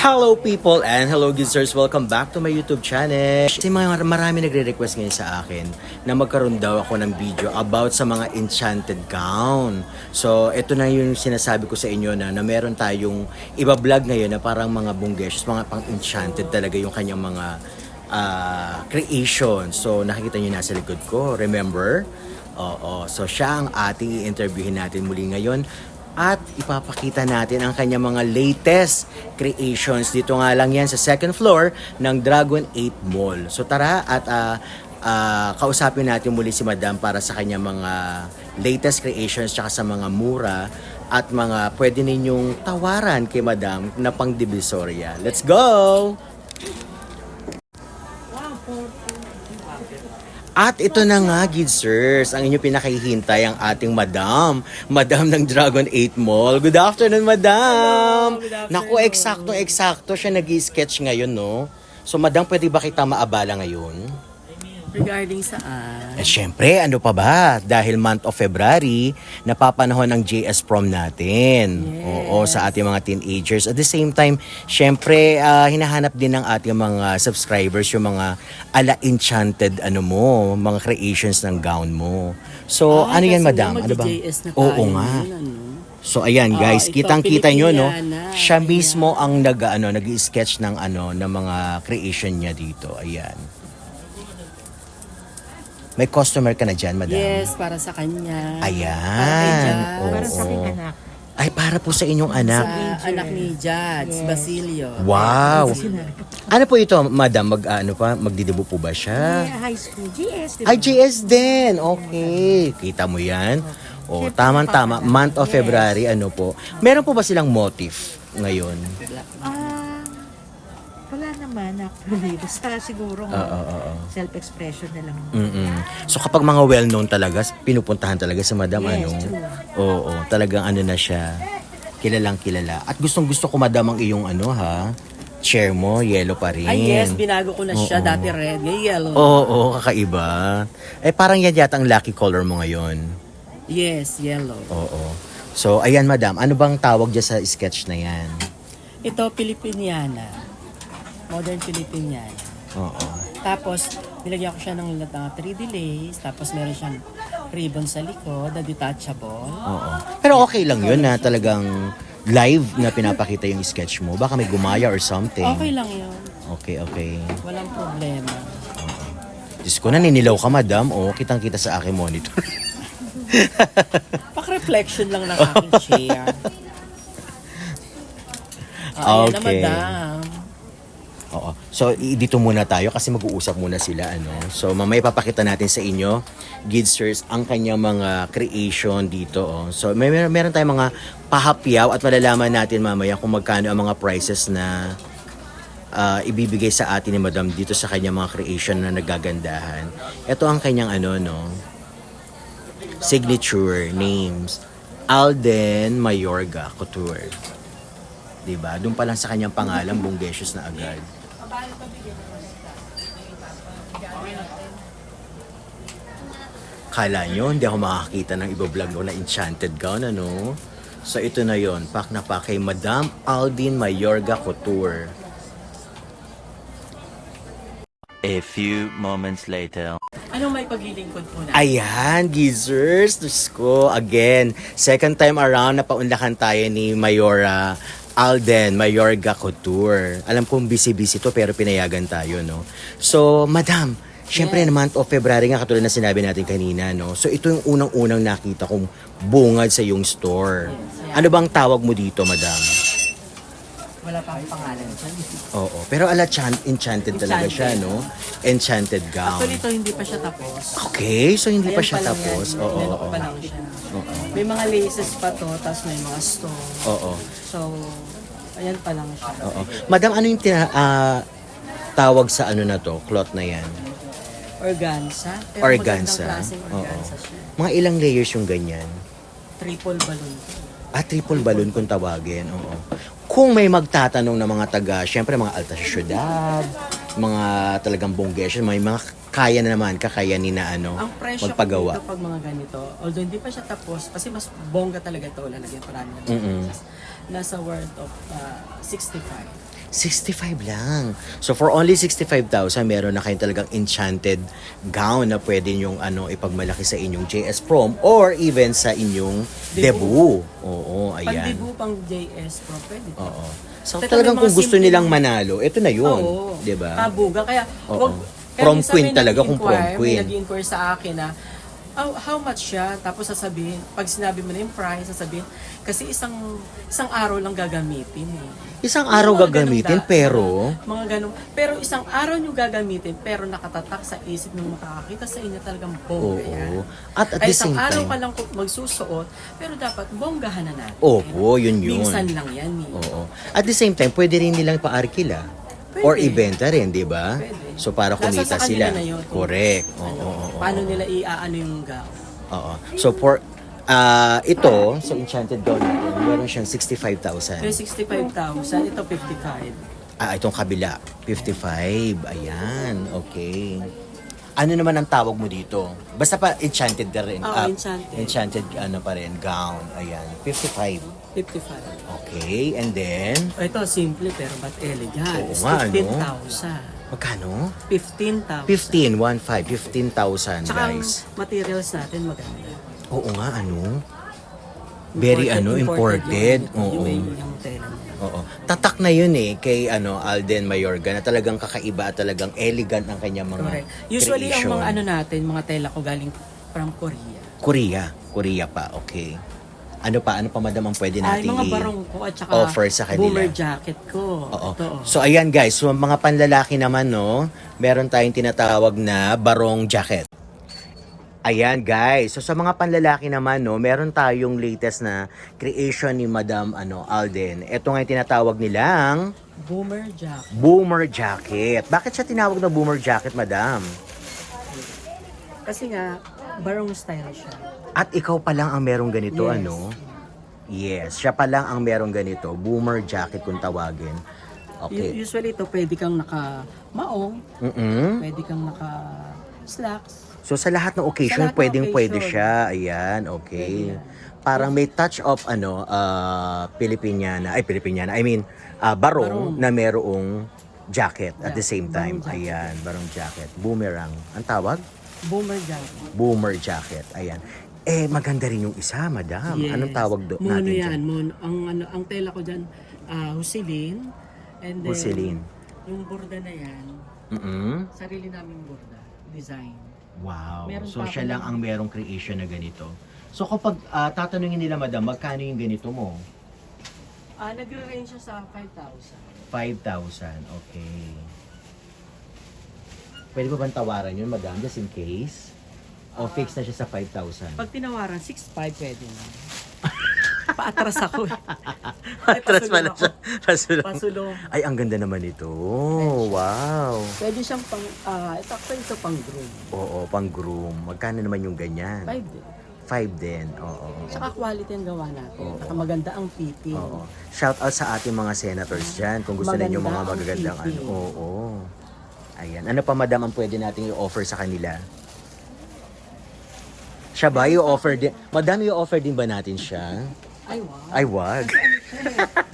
Hello people and hello gizers, welcome back to my YouTube channel. Kasi mga marami nagre-request ngayon sa akin na magkaroon daw ako ng video about sa mga enchanted gown. So, ito na yung sinasabi ko sa inyo na, na meron tayong iba-vlog ngayon na parang mga bunggesh, mga pang-enchanted talaga yung kanyang mga ah, creation. So, nakikita nyo nasa likod ko, remember? Oo, so siya ang ating i-interviewin natin muli ngayon at ipapakita natin ang kanyang mga latest creations. Dito nga lang yan sa second floor ng Dragon 8 Mall. So tara at ah, ah, kausapin natin muli si Madam para sa kanyang mga latest creations tsaka sa mga mura at mga pwede ninyong tawaran kay Madam na pang Divisoria. Let's go! At ito na nga, Gidsers, ang inyong pinakahihintay ang ating Madam. Madam ng Dragon 8 Mall. Good afternoon, Madam! good afternoon. Naku, eksakto-eksakto siya nag sketch ngayon, no? So, Madam, pwede ba kita maabala ngayon? Regarding saan? Eh, syempre, ano pa ba? Dahil month of February, napapanahon ng JS prom natin. Yes. Oo, sa ating mga teenagers. At the same time, syempre, ah, hinahanap din ng ating mga subscribers yung mga ala enchanted ano mo, mga creations ng gown mo. So, Ah, ano yan, madam? Ano ba? mag-JS na Oo nga. ngayon, ano? So ayan Ah, guys, ito, kitang-kita nyo no. Pilipiniana. Siya Ayan. mismo ang nag ano, nag-sketch ng ano ng mga creation niya dito. Ayan. May customer ka na dyan, madam? Yes, para sa kanya. Ayan. Para kay. Oo. Para sa aking anak. Ay, para po sa inyong anak. Sa anak ni Jads, Basilio. Wow. Ano po ito, madam? Mag, ano pa? Magdidibo po ba siya? Eh, high school, GS, di ba? Ay, GS din. Okay. Kita mo yan? O, tamang-tama. Month of February, ano po. Meron po ba silang motif ngayon? Ah, naman actually. Basta siguro Oo, oo, oo. self-expression na lang. Mm-mm. So kapag mga well-known talaga, pinupuntahan talaga sa madam, Yes, ano? true. Oo, talagang ano na siya, kilalang kilala. At gustong gusto ko madam ang iyong ano ha, chair mo, yellow pa rin. Ay yes, binago ko na siya. Oo. Dati red, ngayon yellow. Oo, kakaiba. Eh parang yan yata ang lucky color mo ngayon. Yes, yellow. Oo. So ayan madam, ano bang tawag dyan sa sketch na yan? Ito, Pilipiniana. Modern Filipiniana. Oo. Tapos, nilagyan ko siya ng uh, 3D lace. Tapos, meron siyang ribbon sa likod na detachable. Oo. Pero okay lang yun na talagang live na pinapakita yung sketch mo. Baka may gumaya or something. Okay lang yun. Okay, okay. Walang problema. Diyos ko, naninilaw ka, madam. O, kitang-kita sa aking monitor. Pak-reflection lang ng aking chair. Ah, ayan na, Okay. madam. Oo. So, dito muna tayo kasi mag-uusap muna sila. Ano? So, mamaya papakita natin sa inyo, Gidsters, ang kanyang mga creation dito. Oh. So, may, mer- meron tayong mga pahapyaw at malalaman natin mamaya kung magkano ang mga prices na ah, ibibigay sa atin ni Madam dito sa kanyang mga creation na nagagandahan. Ito ang kanyang ano, no? Signature names. Alden Mayorga Couture. 'Di ba? Doon pa lang sa kanyang pangalan, Bongesius na agad. Kala nyo, hindi ako makakita ng iba vlog ko na enchanted gown, ano? So ito na yon pak na pak kay Madam Aldin Mayorga Couture. A few moments later. Anong may paglilingkod po na? Ayan, geezers. Diyos ko, again, second time around na paunlakan tayo ni Mayora Alden, Mayorga Couture. Alam kong busy-busy to pero pinayagan tayo, no? So, madam, syempre Yes. na month of February nga katulad na sinabi natin kanina, no? So, ito yung unang-unang nakita kong bungad sa yung store. Ano bang tawag mo dito, madam? Wala pa akong pangalan. Oo, pero ala chan- enchanted talaga siya, Enchanted. no? Enchanted gown. Actually, ito hindi pa siya tapos. Okay, so hindi pa Ayan siya lang tapos. Oo, Ganito oo, pa lang siya. oo. May mga laces pa to, tapos may mga stone. Oo. So, ayan pa lang siya. Oo. Madam, ano yung tina, ah, tawag sa ano na to, cloth na yan? Organza. Pero Organza. magandang klaseng Oo. organza siya. Mga ilang layers yung ganyan? Triple balloon. Ah, triple balloon kung tawagin. Oo. Kung may magtatanong na mga taga, syempre mga alta syudad, mga talagang bonggesyon, may mga kaya na naman, kakayanin na ano, Ang presyo magpagawa. dito pag mga ganito, although hindi pa siya tapos, kasi mas bongga talaga ito, lalagyan pa namin ng Mm-mm. nasa worth of ah, 65. 65 lang. So for only 65,000, meron na kayong talagang enchanted gown na pwede nyong ano, ipagmalaki sa inyong JS prom or even sa inyong debut. Oo, Pang ayan. debut, pang JS Pro, pwede. to. Oo. So Ito talagang kung gusto nilang lang. manalo, ito na yun. Oo. 'Di ba? Kabuga. Kaya, Oo. wag, kaya Prom minsan queen may talaga kung prom nag-inquire, queen. May nag-inquire sa akin na, how, how much siya? Tapos sasabihin, pag sinabi mo na yung price, sasabihin, kasi isang isang araw lang gagamitin eh. Isang araw mga gagamitin da- pero mga ganun. Pero isang araw nyo gagamitin, pero nakatatak sa isip ng makakakita sa inyo talagang bongga yan. Oo. At at Ay, the isang same araw time, ka lang magsusuot, pero dapat bonggahan na natin. Opo, yun yun. Minsan lang yan eh. Oo. At the same time, pwede rin nilang paarkila. Or ibenta rin, di ba? Pwede. So para Nasa kumita sa sila. na yun kung Correct. Oo, ano, oo, oo, paano oo. nila iaano yung gown. Oo. So for ah ito, sa Enchanted Gown natin, meron siyang 65,000. Pero 65,000, ito 55. Ah, itong kabila, 55. Ayan, okay. Ano naman ang tawag mo dito? Basta pa enchanted ka rin. Oo, Ah, enchanted. Enchanted ano pa rin, gown. Ayan, 55. 55. Okay, and then, ito, simple pero but elegant. Oo It's nga, ano? 15,000. Magkano? 15,000. 15, 1.5, 15,000 Tsaka ang guys. materials natin maganda. Oo nga, ano? Very ano, imported. Yung, Oo. yung, yung tela niya. Oo. Tatak na yun eh kay ano Alden Mayorga na talagang kakaiba at talagang elegant ang kanyang mga Correct. Usually, creation. ang mga ano natin, mga tela ko galing from Korea. Korea. Korea pa, okay. Ano pa? Ano pa madam ang pwede Ay, natin mga barong ko at saka offer sa kanila? boomer jacket ko. Oo. Ito. oh. So ayan guys, so mga panlalaki naman no, meron tayong tinatawag na barong jacket. Ayan guys, so sa mga panlalaki naman no, meron tayong latest na creation ni Madam ano Alden. Ito nga yung tinatawag nilang Boomer jacket. boomer jacket. Bakit siya tinawag na boomer jacket, Madam? Kasi nga, barong style siya. At ikaw pa lang ang merong ganito, Yes. ano? Yes, siya pa lang ang merong ganito, boomer jacket kung tawagin. Okay. Usually ito pwede kang naka maong, Mm-mm. pwede kang naka slacks. So sa lahat ng occasion, lahat pwedeng pwede occasion. siya. Ayan, okay. Pwede. Parang may touch of ano, ah Pilipiniana, ay Pilipiniana, I mean, ah, barong, Barong. na merong jacket at the Yeah, same time. barong jacket. Ayan, barong jacket. Boomerang. Ang tawag? Boomer jacket. Boomer jacket. Ayan. Eh, maganda rin yung isa, madam. Yes. Anong tawag do Mono natin yan. dyan? Mono. Ang, ano, ang tela ko dyan, ah husilin. And then, Husilin. yung burda na yan, Mm-mm. sarili naming burda. Design. Wow. Meron so pa siya ako lang ng- ang merong creation na ganito. So kapag ah, tatanungin nila, madam, magkano yung ganito mo? Ah, nagre-range siya sa 5,000. 5,000. Okay. Pwede ba bang tawaran yun, madam, just in case? O fix na siya sa 5,000? Pag tinawaran, 6,500 pwede na. Paatras ako eh. Atras pala siya. Pasulong. Pasulong. Ay, ang ganda naman ito. Wow. Pwede siyang pang, ah, ito actually ito pang groom. Oo, pang groom. Magkano naman yung ganyan? 5 din. 5 din. Oo. oo. Tsaka quality ang gawa natin. Oo. Saka maganda ang fitting. Oo. Shout out sa ating mga senators dyan kung gusto Maganda ninyo mga ang magagandang ano. fitting. Oo. Ayan. Ano pa madam ang pwede nating i-offer sa kanila? Siya ba i-offer din? Madam, i-offer din ba natin siya? Ay, wow. Ay, wag.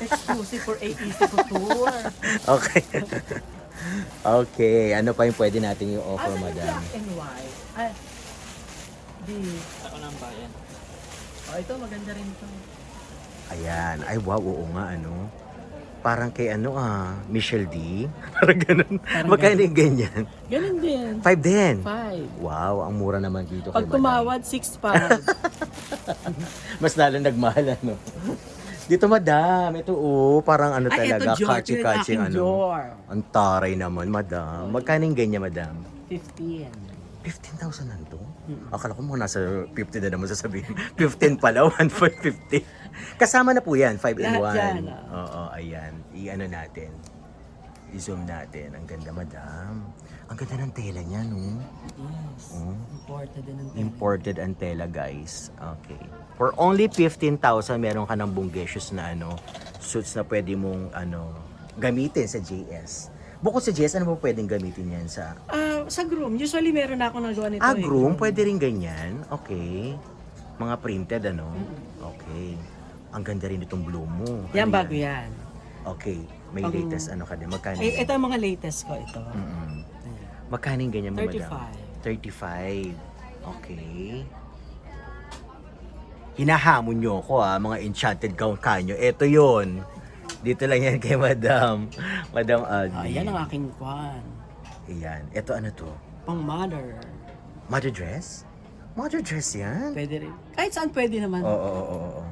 Exclusive for AEC Couture. Okay. okay. Ano pa yung pwede nating i-offer, Ano yung madam? black and white? Ay, di. Ako nang bayan. Oh, ito maganda rin ito. Ayan. Ay, wow. Oo nga, ano. Parang kay ano ah, Michelle D. Parang ganun. Parang Magkano yung ganyan? Ganun din. Five din. Five. Wow, ang mura naman dito Pag kay tumawad, six five. Mas lalo nagmahal ano. Dito madam, ito oh, parang ano Ay, ito talaga, George, kachi yung kachi aking ano. Dior. Ang taray naman, madam. Magkano yung ganyan, madam? 15. 15,000 lang to? Akala ko mo nasa 50 na naman sasabihin. 15 pala, 1.50. Kasama na po yan, 5 in 1. Lahat yan. Oo, ayan. I-ano natin. I-zoom natin. Ang ganda, madam. Ang ganda ng tela niya, no? Yes. Oh. Imported din ang tela. Imported ang tela, guys. Okay. For only 15,000, meron ka ng bunggesius na ano, suits na pwede mong ano, gamitin sa JS. Bukod sa JS, ano ba pwedeng gamitin yan sa... Ah, sa groom, usually meron na ako nagawa nito. Ah, eh, groom, pwede rin ganyan. Okay. Mga printed, ano? Okay. Ang ganda rin itong blue mo. Yan, Ano bago yan. Okay. May Pang- latest ano ka din. Magkano? Eh, ito ang mga latest ko, ito. Mm-mm. Magkano yung ganyan mo, madam? 35. 35. Okay. Hinahamon nyo ako ah, mga enchanted gown kanyo. Ito yon. Dito lang yan kay Madam. Madam Aldi. Ah, yan ang aking kwan. Ayan. Ito ano to? Pang mother. Mother dress? Mother dress yan? Pwede rin. Kahit saan pwede naman. Oo, oo, oo, oo.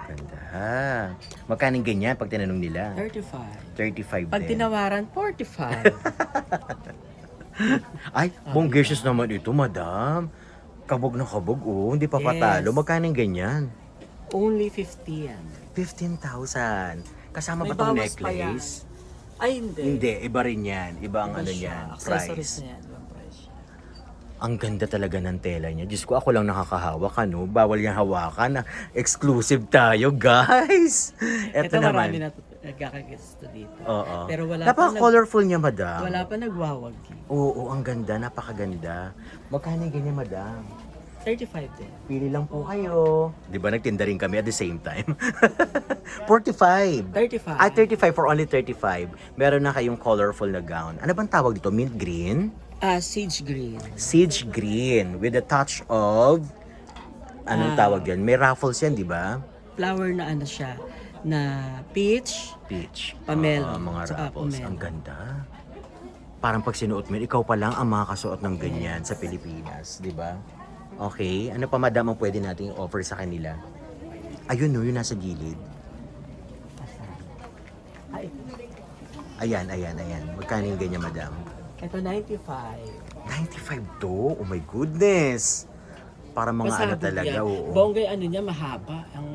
Ganda. Magkano ganyan pag tinanong nila? 35. 35 Pag din. tinawaran, 45. Ay, bonggacious naman ito, madam. Kabog na kabog, oh. Hindi pa Yes. patalo. Magkano ganyan? Only 50 yan. 15,000. Kasama May ba itong bawas pa yan. necklace? Ay, hindi. Hindi, iba rin yan. Iba ang Iba ano siya. yan, Accessories price. na yan. Ibang price siya. Ang ganda talaga ng tela niya. Diyos ko, ako lang nakakahawak, ano? Bawal niyang hawakan. Exclusive tayo, guys! Ito, Ito, marami naman. na nagkakagusto dito. Oo. Pero wala pa nag- Napaka-colorful niya, madam. Wala pa nagwawagi. Oo, ang ganda. Napakaganda. Magkano yung ganyan, madam? 35 din. Pili lang po kayo. Di ba nagtinda rin kami at the same time? 45. 35. Ah, 35 for only 35. Meron na kayong colorful na gown. Ano bang tawag dito? Mint green? Ah, sage green. Sage green with a touch of anong Ah. tawag yan? May ruffles yan, di ba? Flower na ano siya, na peach. Peach. Pamelo. Ah, mga Tsaka ruffles. pamelo. Ang ganda. Parang pag sinuot mo, yun, ikaw pa lang ang makakasuot ng ganyan sa Pilipinas, di ba? Okay. Ano pa madam ang pwede nating offer sa kanila? Ayun no, yun nasa gilid. Ay, Ayan, ayan, ayan. Magkano yung ganyan, madam? ito 95. 95 to? Oh my goodness! Para mga ano Pasabog talaga, yan. oo. Bonggay ano niya, mahaba. Ang,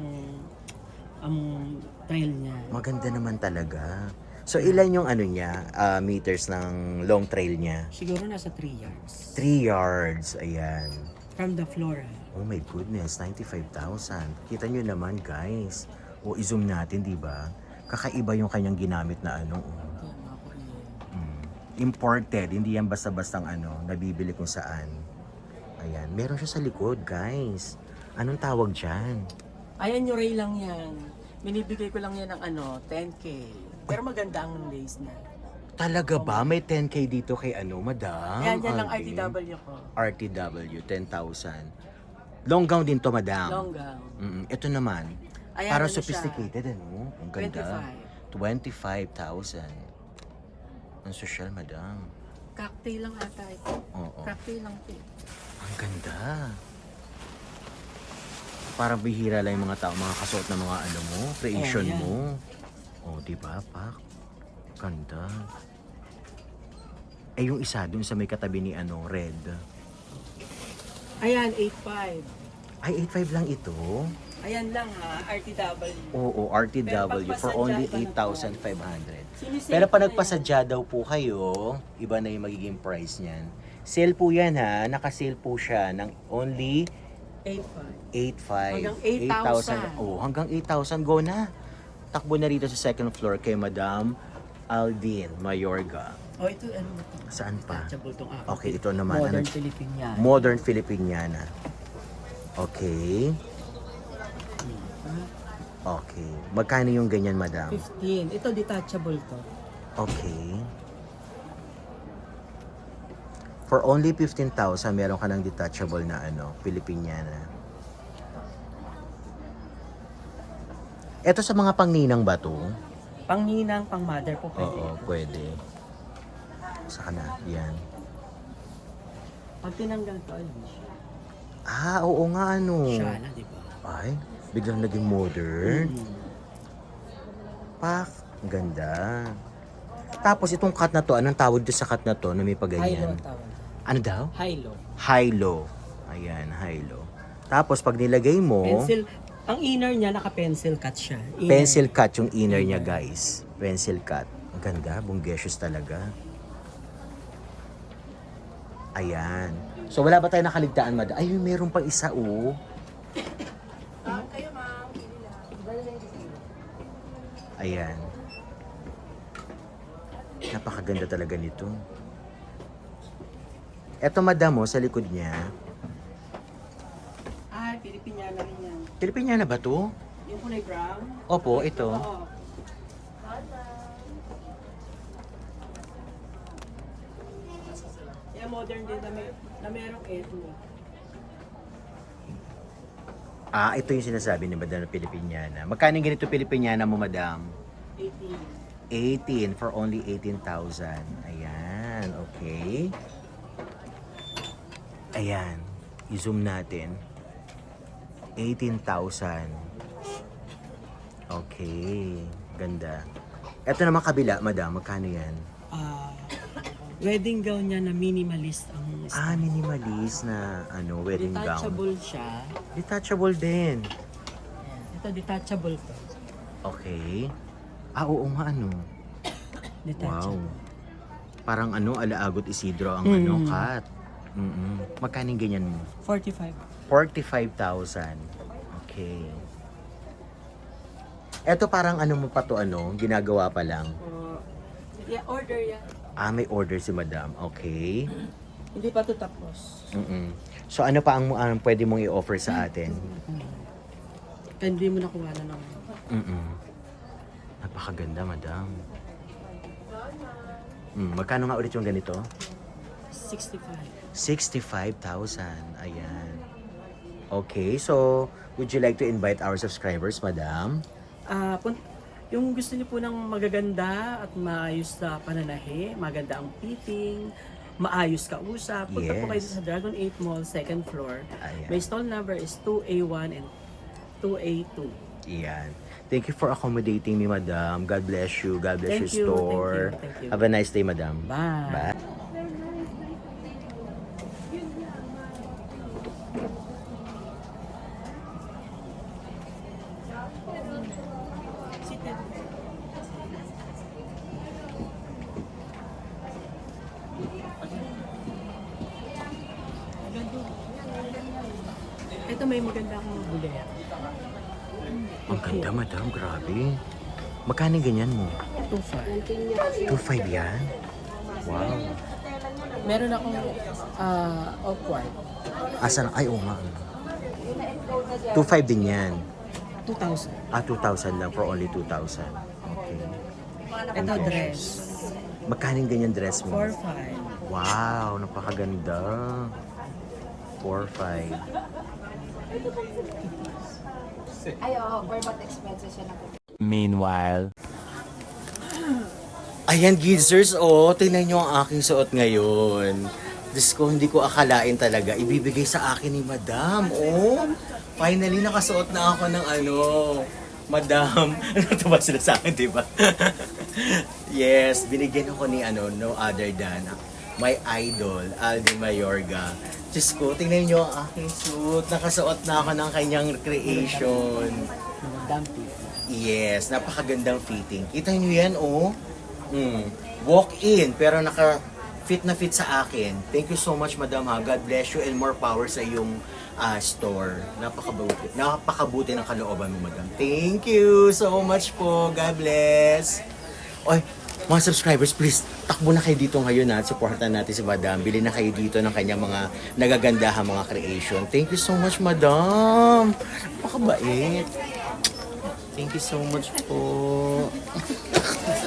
ang trail niya. Maganda naman talaga. So, ilan yung ano niya, ah, meters ng long trail niya? Siguro nasa 3 yards. 3 yards. Ayan. From the floor. ah. Oh my goodness, 95,000. Kita nyo naman, guys. O, i-zoom natin, di ba? Kakaiba yung kanyang ginamit na ano. oh. Mm. Imported, hindi yan basta-bastang ano, nabibili kung saan. Ayan, meron siya sa likod, guys. Anong tawag dyan? Ayan, yung ray lang yan. Binibigay ko lang yan ng ano, 10k. Pero maganda ang lace na. Talaga ba? May 10k dito kay ano, madam? Yan, yan lang Alvin? RTW ko. RTW, 10,000. Long gown din to, madam. Long gown. Mm, ito naman. Ayan, Parang ano sophisticated, ano? Ang ganda. 25,000. Ang social, madam. Cocktail lang ata ito. Oo. Cocktail lang ito. Ang ganda. Parang bihira lang yung mga tao, mga kasuot na mga ano mo, creation Oh, yan. mo. Oh, di ba, pak? Ganda. Eh, yung isa dun sa may katabi ni ano, red. Ayan, 8.5. Ay, 8.5 lang ito. Ayan lang ha, RTW. Oo, RTW for only iba na po. 8,500. Sinisave Pero na nagpasadya daw po kayo, iba na yung magiging price niyan. Sale po yan ha, naka-sale po siya ng only yan. 8.5. 8,500. Hanggang 8,000. Oh, hanggang 8,000 go na. Takbo na rito sa second floor kay Madam Aldine Mayorga. Oh, ito ano ba ito? Saan pa? Touchable tong akin. Okay, ito naman. Modern Ano- Filipiniana. Modern Filipiniana. Okay. Okay. Magkano yung ganyan, Madam? 15. Ito detachable to. Okay. For only 15,000, meron ka ng detachable na ano, Filipiniana. Ito sa mga pangninang ba to? Pang ninang, pang mother po pwede. Oo, pwede. Saka na, yan. Pag tinanggal to, ayun siya. Ah, oo nga ano. Siya na, di ba? Ay, biglang naging modern. Mm. Pak, ang ganda. Tapos itong cut na to, anong tawag doon sa cut na to na may High-low paganyan? tawag. Ano daw? High-low. High-low. Ayan, high-low. Tapos pag nilagay mo, Pencil. Ang inner niya, naka-pencil cut siya. Inner. pencil cut yung inner niya, guys. Pencil cut. Ang ganda, bonggacious talaga. Ayan. So wala ba tayo nakaligtaan, madam? Ay, meron pang isa, oh. Ayan. Napakaganda talaga nito. Eto, madam, oh, sa likod niya. Ay, Pilipiniana rin yan. Pilipiniana ba to? Yung kulay brown? Opo, ito. Oo. Modern din na, may, na merong ethnic. Ah, ito yung sinasabi ni Madam na Pilipiniana. Magkano yung ganito Pilipiniana mo, Madam? 18 18. for only 18,000. Ayan, okay. Ayan, i-zoom natin. 18,000. Okay, ganda. Ito naman kabila, madam, magkano yan? Ah, wedding gown niya na minimalist ang Ah, minimalist na ano, wedding gown. detachable siya. Detachable din. Ito detachable to. Okay. Ah, oo nga, ano. Wow. Detachable. Parang ano, Alaagot Isidro ang Mm. ano, cut. Mm-mm. Magkano yung ganyan mo? 45. 45,000. Okay. Eto parang ano mo pa to ano, ginagawa pa lang. Uh, yeah, order yan. Ah, may order si madam. Okay. Hindi pa to tapos. Mm-mm. So ano pa ang, ang pwede mong i-offer sa atin? Kaya hindi mo nakuha na ng Mm-mm. Napakaganda, madam. Mm, magkano nga ulit yung ganito? 65. 65,000. Ayan. Okay, so would you like to invite our subscribers, madam? Ah, pun- yung gusto niyo po ng magaganda at maayos na pananahi, maganda ang fitting, maayos ka usap, punta po kayo Yes. sa Dragon 8 Mall, second floor. Ayan. May stall number is 2A1 and 2A2. Yan. Thank you for accommodating me, madam. God bless you. God bless Thank your you, store. thank you, thank you. Have a nice day, madam. Bye. Bye. Ito may maganda akong bulera. Ang ganda, madam. Grabe. Magkano ganyan mo? 2.5. 2.5 yan? Wow. Meron akong ah, off-white. Asan? Ay, oo nga. 2.5 din yan. 2,000. Ah, 2,000 lang for only 2,000. Okay. Ito dress. Magkano ganyan dress mo? 4.5. Wow, napakaganda. 4-5. Ay, oo, for what expenses siya na po. Meanwhile. Ayan, Gizzers, oh, tingnan nyo ang aking suot ngayon. Diyos ko, hindi ko akalain talaga. Ibibigay sa akin ni Madam, oh. Finally, nakasuot na ako ng ano, Madam. Natuwa sila sa akin, di ba? yes, binigyan ako ni ano, no other than my idol, Alden Mayorga. Diyos ko, tingnan nyo ang aking suit. Nakasuot na ako ng kanyang creation. Yes, napakagandang fitting. Kita niyo yan, oh. Mm. Walk in, pero naka fit na fit sa akin. Thank you so much, Madam ha. God bless you and more power sa iyong ah, store. Napakabuti. Napakabuti ng kalooban mo, Madam. Thank you so much po. God bless. Oy, mga subscribers, please, takbo na kayo dito ngayon at Supportan natin si Madam. Bili na kayo dito ng kanyang mga nagagandahan mga creation. Thank you so much, Madam. Napakabait. Thank you so much po.